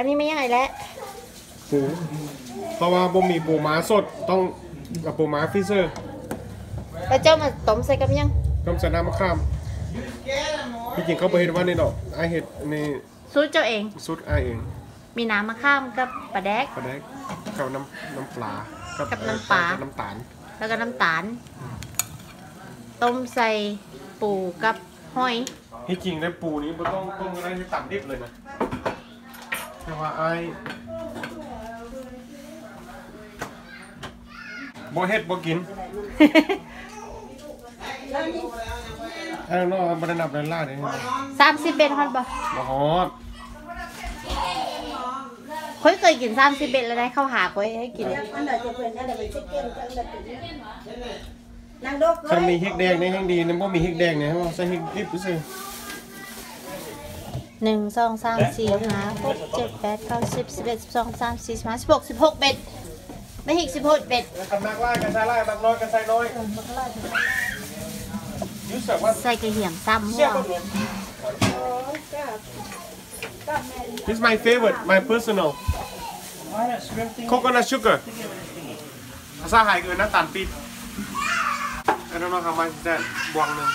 อันนี้ไม่ยังไงแล้วปูเพราะว่าบ่มีปูม้าสดต้องกับปูม้าฟิเซอร์แล้วเจ้ามาต้มใส่กับยังต้มใส่น้ำมะขามที่จริงเขาไปเห็นว่านี่ดอกไอเห็ดในสูตรเจ้าเองซุดไอเอง มีน้ำมะข้ามกับปลาแดกปลาแดกกับน้ำน้ำปลากักับน้ำปลาน้ำตาล แล้วก็น้ำตาล ต้มใส่ปูกับหอยที่จริงในปูนี้บ่ต้องต้องอะไรที่ต่ำดิบเลยนะ แต่ว่าไอบ่เฮ็ดบ่กินถ้าน้องบ่ได้นับได้ล่าได้บ่สามสิบเบ็ดฮอตบ่ฮอดค่อยเคยกินสามสิบเบ็ดแล้วได้เข้าหาค่อยให้กินอันไหนจะเป็นอันไหนเป็นชิคเก้นอันไหนเป็นนางดกถ้ามีเฮกแดงในแห้งดีนะบ่มีเฮกแดงเนี่ยเฮาใส่เฮกดิบซื่อ หนึ่งสองสามสี่ห้าหกเจ็ดแปดเก้าสิบสิบเอ็ดสิบสองสิบสามสี่สิบห้าสิบหกสิบหกเบ็ดไม่หิกสิบหกเบ็ดแล้วกันมากล่ากันใส่ล่าบักน้อยกันใส่น้อยยูสึกว่าใส่กระเหี่ยมซ้ำหัเสียวคน This is my favorite my personal coconut sugar ภาษาไทยคือน้ำตาลปี๊บ I don't know how much is that บวงหนึง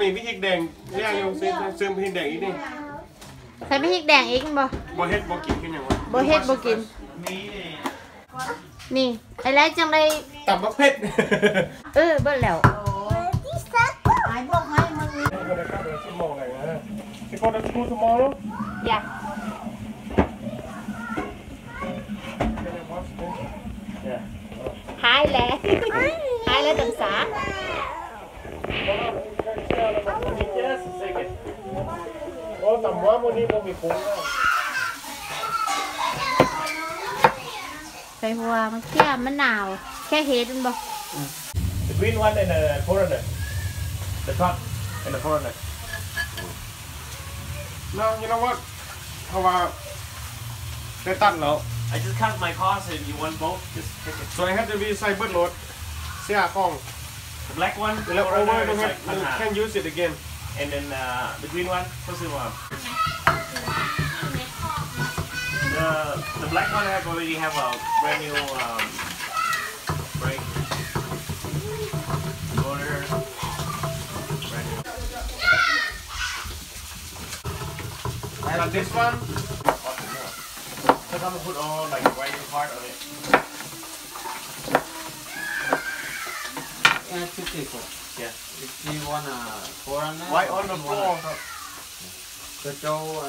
มีพริกแดงเรียกอยู่ซื้อซื้อพริกแดงอีกนี่ใส่ไม่หิกแดงอีกบ่บ่เฮ็ดบ่กินกันอย่างวะบ่เฮ็ดบ่กิน นี่ไอ้แรกจังได้ตับมะเผ็ดเออเบิ่แล้วหายพวกให้มึง You go to school tomorrow? อยาก Yeah. หายแล้วหายแล้วจังสา Just a second. โอ้ต่ำว่าวันนี้ผม มีคุ้มแล้วใส่หัวมะเขือมะนาวแค่เฮ็ดมันบ่ The green one and the coronet. The top and the coronet. No you know what เพราะ ว่าได้ตัดแล้ว I just count my cost and you want both, just take it. so I have to be ใส่เบิดรถเสียกล้อง The black one, the แล้ว over coronet ตรง is นี้ like พันห้า can use it again and then uh, the green one, what's it one? The the black one have already have a brand new um, brake motor. Brand new. and this one So I'm gonna put all like writing part on it. Yeah, it's okay. Cool. Yeah. If you wanna foreigner, Why on the you floor? wanna- The Joe, uh,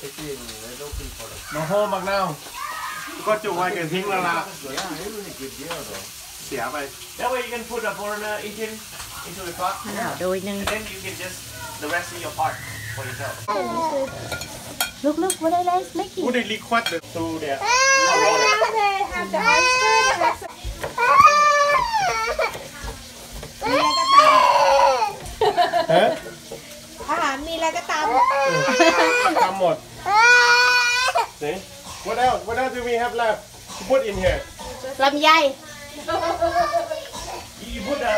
taking they're looking for the. มาโฮมักนาวก็จุไว้กันทิ้งแล้วล่ะ Yeah, it was a good deal though. เสียไป That way you can put a foreigner engine into the truck. มะนาวโดยหนึง And then you can just the rest of your part for yourself. ลุกลุกบ่ได้เลยไม่กินผู้ได้รีควอดเลย So there. ฮะอาหารมีอะไรก็ตาม ทำหมด See what else what else do we have left to put in here ลำไย You, you put the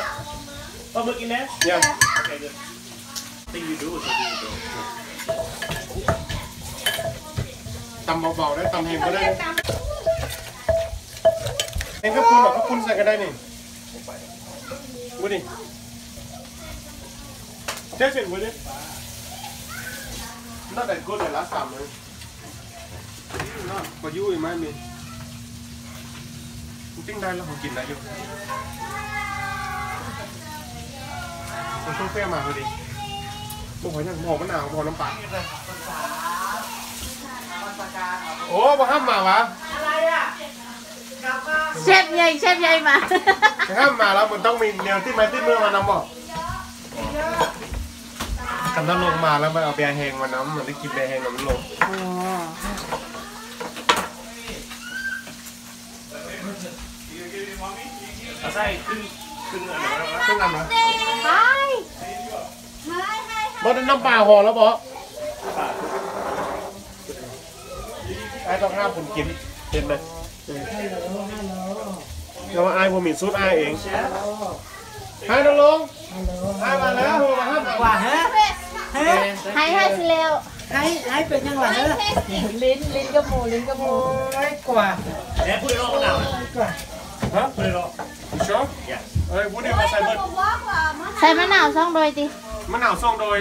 pamuk in there? yeah Okay, good. thing you do is what you do. ตำเบาๆได้ตำเห็นก็ได้เองก็คุณหรอกก็คุณใส่ก็ได้นี่วุ้ดิเจ๊เสร็จวุ้ดิ not that good like last time man not for you it might be จริงๆได้แล้วผมกินได้อยู่มันต้องเปรี้ยวมาพอดีพวกผมยังหอมมะนาวหอมน้ำปลา โอ้มาห้ามมาวะเชฟใหญ่เชฟใหญ่มาแต่ถ้ามาแล้วมันต้องมีแนวที่ไม้ที่เมื่อมานำบอกกันต้องลงมาแล้วมันเอาเบียร์แห้งมาน้ำเหมือนได้กินเบียร์แห้งแล้วมันลงอ๋อเอาใส่ขึ้นขึ้นอันไหนวะเครื่องอันนะไปบอสน้ำปลาห่อแล้วบอส ไอ้ต้องห้ามผมกินเห็นเลยเดี๋ยวอายผมมีซุดอายเองให้น้องลงให้มาแล้วโทรมาห้ามว่าฮะฮะให้ให้สิเร็วให้ให้เป็นยังไงฮะลิ้นลิ้นกับหมูลิ้นกับหมูโอ้ยกว่า And put it on now. กว่าฮะ Put it on. ชอบ Yes. เอ้ยพูดเดียวมาใส่เบิร์ดใส่มะนาวซองโดยติมะนาวส่งโดย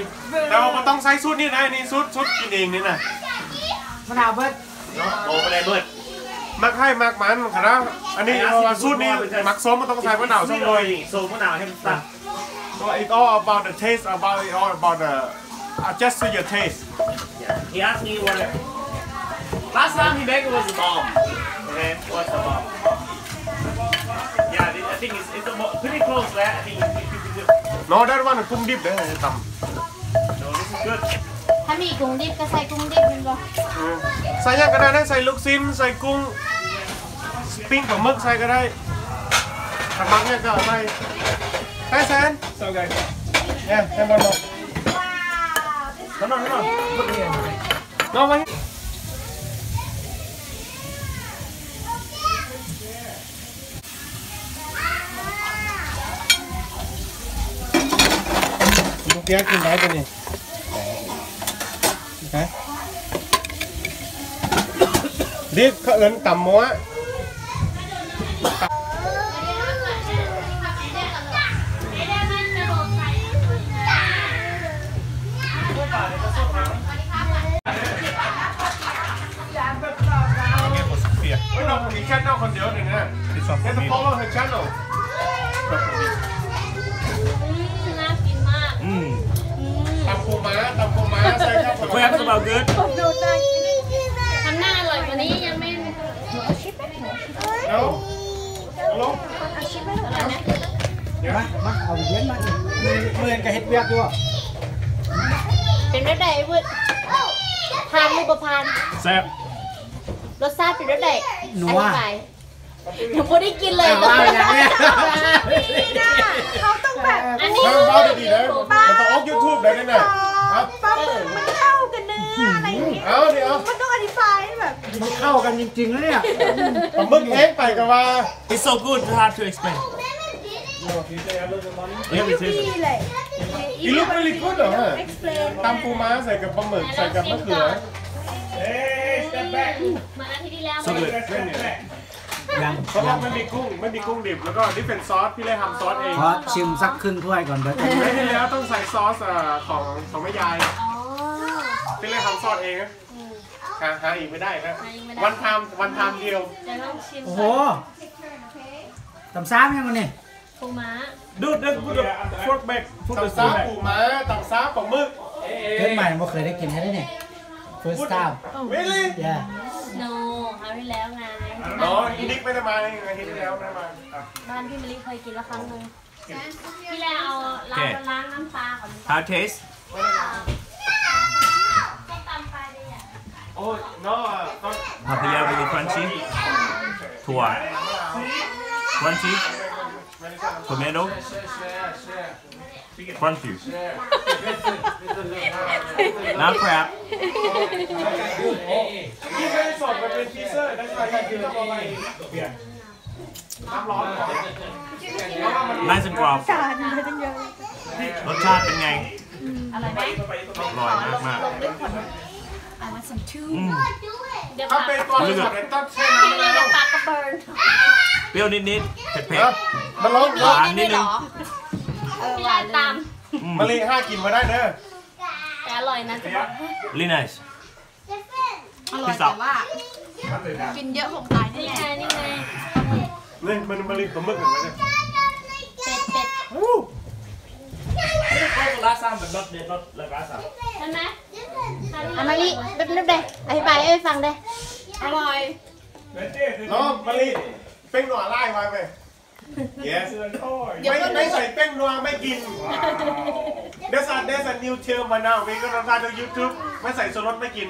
แต่ว่าบ่ต้องใส่ซุดนี่ได้นี่ซุดซุดกินเองนี่นะมะนาวเบิด No, over there, but มักให้มักมันครับอันนี้เอาว่าซุดนี่มักส้มมันต้องใส่มะนาวส่งโดย so put now him start. So it's all about the taste, about it all about the adjust to your taste. Yeah. He asked me what. Last time he baked it was a bomb. Okay, what's the bomb? Yeah, I think it's, it's a, mo- pretty close there. I think it's, it's, it's, No, that one กุ้งดิบเด้อต่ no, this is good. ถ้ามีกุ้งดิบก็ใส่กุ้งดิบแมันบ่ำอืมใส่ยังก็ได้นะใส่ลูกชิ้นใส่กุ้งปิ้งปลาหมึกใส่ก็ได้ถ้ามักเนี่ยก็ใส่ใส่แซน So good. เนี่ยแซนบอลลง No, no, no, no. Put it in. น้องไว้ลูกเตี้ยกินได้ตัวนี้ โอเครีบเขาเอินต่ำมัวไม่น้องมีแค่น้องคนเดียวเนี่ยนะแค่จะ follow her channel น่ากินมาก Mmm. ตำปูม้าตำปูม้าใส่ข้าวผล Perhaps about good. ทำหน้าอร่อยกว่านี้ยังไม่ แล้วลง มามาเอาเย็นมามือมือกับเฮ็ดเวียกด้วยเป็นรสใดวุ้ยพานหรือบ่พาน Sam. รสชาติเป็นรสใดหนูอว่าธิบายหนูไม่ได้กินเลยว่าอย่างเนี้ยเขาต้องแบบอันนี้ทำบ้าดีๆนะมันต้องออกยูทูบได้แน่ๆครับปลาหมึกมันเข้ากันเนื้ออะไรอย่างเงี้ยเอาเดี๋ยวมันต้องอธิบายแบบมันเข้ากันจริงๆนะเนี่ยปลาหมึกแห้งไปกับว่า It's so good, it's hard to explain. Yeah, it ดี is. เลยอีลูกไม่รีกูดเหรอฮะ explain ตำปูม้าใส่กับปลาหมึกใส่กับมะเขือ Hey, step back. เหมือนอาทิตย์ที่แล้ว So good. ยังเพราะว่าไม่มีกุ้งไม่มีกุ้งดิบแล้วก็นี่เป็นซอสพี่เลยทำซอสเองขอชิมสักครึ่งถ้วยก่อนเบิดไม่ที่แล้วต้องใส่ซอสเอ่อของของแม่ยายพี่เลยทำซอสเองนะหาหาอีกไม่ได้นะวันทำวันทำเดียวจะต้องชิมโอ้โหตำซ้ำยังมันนี่ ปูม้า Dude, let's put the fork back. Put the ตำซา spoon back. ปูม้าตำซาปลาหมึก เพิ่งใหม่ไม่เคยได้กินให้ได้เนี่ย first time really yeah โนคราวที่แล้วไงน้องอีนิกไม่ได้มาเลยอาทิตย์ที่แล้วไม่ได้มาอะบ้านพี่มะลิเคยกินแล้วครั้งหนึงพี่แล้วเอาล้างล้างน้ำปลาก่อน How it taste? ก็ตำปลาดีอะโอ้ยน้องอะต้อง Papilla really crunchy. Tua. Crunchy. Tomato. Crunchy. Now crab. พี่ไม่ได้สดมันเป็นทีเซอร์ได้ใช่ที่ต้องเอาไปเปลี่ยนน้ำร้อนก่อน Nice and group. จานเลยตั้งเยอะรสชาติเป็นไงอร่อยไหมอร่อยมากมากอืม เดี๋ยวถ้าปากเป็นตัวสดเนี่ยต้องแช่พี่น้ำมะลิแล้เดี๋ยววปากกระเบิร์นเปรี้ยวนิดๆเผ็ดเออมันร้อนๆหวานนิดนึงพี่ลาตามอืม มะลิห้ากินมาได้เด้อแต่อร่อยนะจะบอก really nice อร่อยพี่สับแต่ว่า กินเยอะผมตายแน่นี่ไงนี่ไงนี่มันมะลิปลาหมึกเหมือนกันเนี่ย เป็ดเป็ด last time but not not like last time ใช่ไหม อามาลิเป็นนึกได้อธิบายให้ฟังได้อร่อยน้องมะลิเป้งหนัวไล่ไว้ไป yes ไม่ไม่ใส่เป้งนัวไม่กิน There's a there's a new term มา now we gonna try to YouTube ไม่ใส่โซรสไม่กิน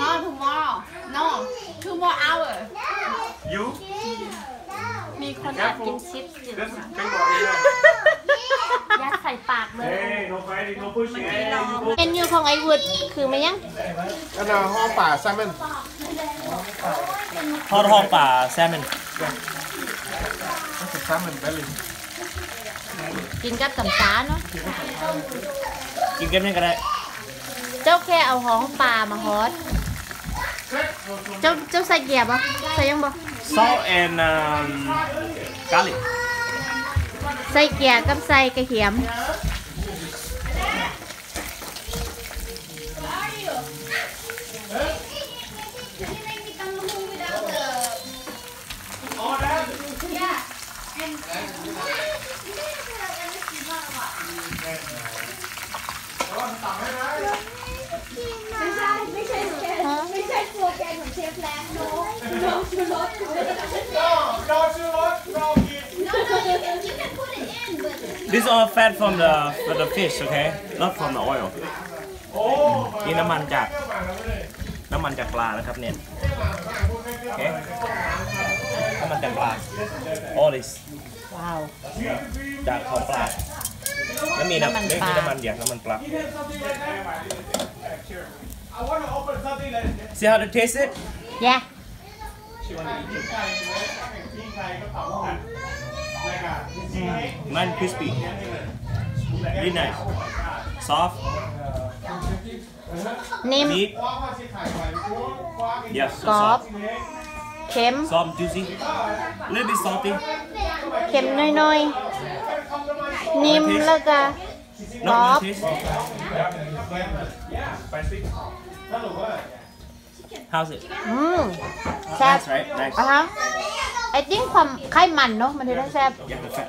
no tomorrow no two more hour you มีคนแอบกินชิปส์อยู่ this เป้งหนัวเองเล ยยัดใส่ปากเลย Hey no fighting no pushing เมนูของไอ้วุฒคือมันยัง อันน่ะห้องป่าแซมมอนทอดหอกป่าแซลมอน salmon belly กินกับตำซาเนาะ กินกันยังก็ได้เจ้าแค่เอาห้องปลามาฮอดเจ้าเจ้าใส่เกียร์ปะใส่ยังบ่ salt and um, garlic ใส่เกี ยร์กับใส่กระเทียมไม่ใช่ไม่ใช่แกงไม่ใช่ตัวแกงของเชฟแลนโนโนชูรส no no ชื่อรส no กิน This all fat from the from the fish okay not from the oil โอ้นี่น้ำมันจากน้ำมันจากปลานะครับเนี่ยโอเคน้ำมันจากปลา all this ว้าวจากของปลาแล้วมีน้ำน้ำมันไม่ปลามีน้ำมันอย่างน้ำมันปลา I want to open something like See how to taste it แย่มัน crispy really nice soft นิ่ม meat yes กรอบ soft เค็ม soft juicy little bit salty เค็มน้อยๆ นิ่มแล้วก็ not Soft. no taste how's it อืมแซ่บ nice right nice อะฮะไอติ้งความไข่มันเนาะมันถึงได้แซ่บ yeah the fat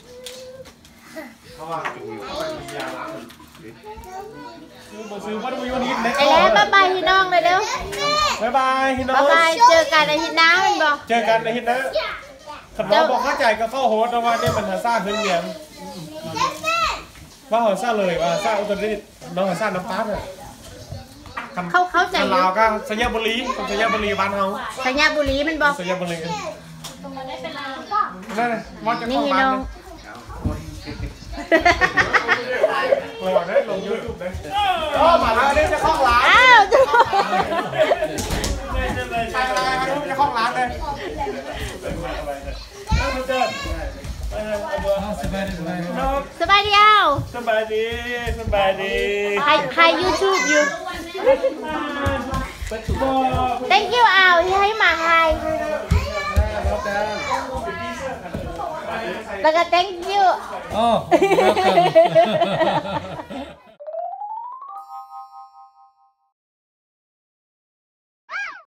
เพราะว่าเขาเป็นยาล้างซื้อมาซื้อวัตถุดิบนี้เล็กไอ้แล้วบ๊ายบายพี่น้องเลยเด้อบ๊ายบายพี่น้องบ๊ายบายเจอกันอาทิตย์หน้าแมันบอกเจอกันในฮิตนะขับรถบอกเข้าใจก็เข้าโฮสต์นะว่าเนี่ยมันหาซ่าพื้นเมียงว่าหาซ่าเลยว่าซ่าอุตรดิตถ์น้องหาซ่าน้ำปลาเนี่ยคำเขาเข้าใจอลายู่วก็สัญญาบุรีสัญญาบุรีบ้านเขาสัญญาบุรีมันบอกสัญญาบุรีนั่นน่ะว่าจะนี่เข้าพี่บ้าน น้อนะลงยูทูบได้โอ้มาแล้วนี่จะข้าร้านอ้าวใครอะไรจะข้าร้านเลยสบายดีเอ้าสบายดีสบายดีใครใครยูทูบอยู่ thank you เอ้าที่ให้มาไท Baka thank you. Oh, welcome.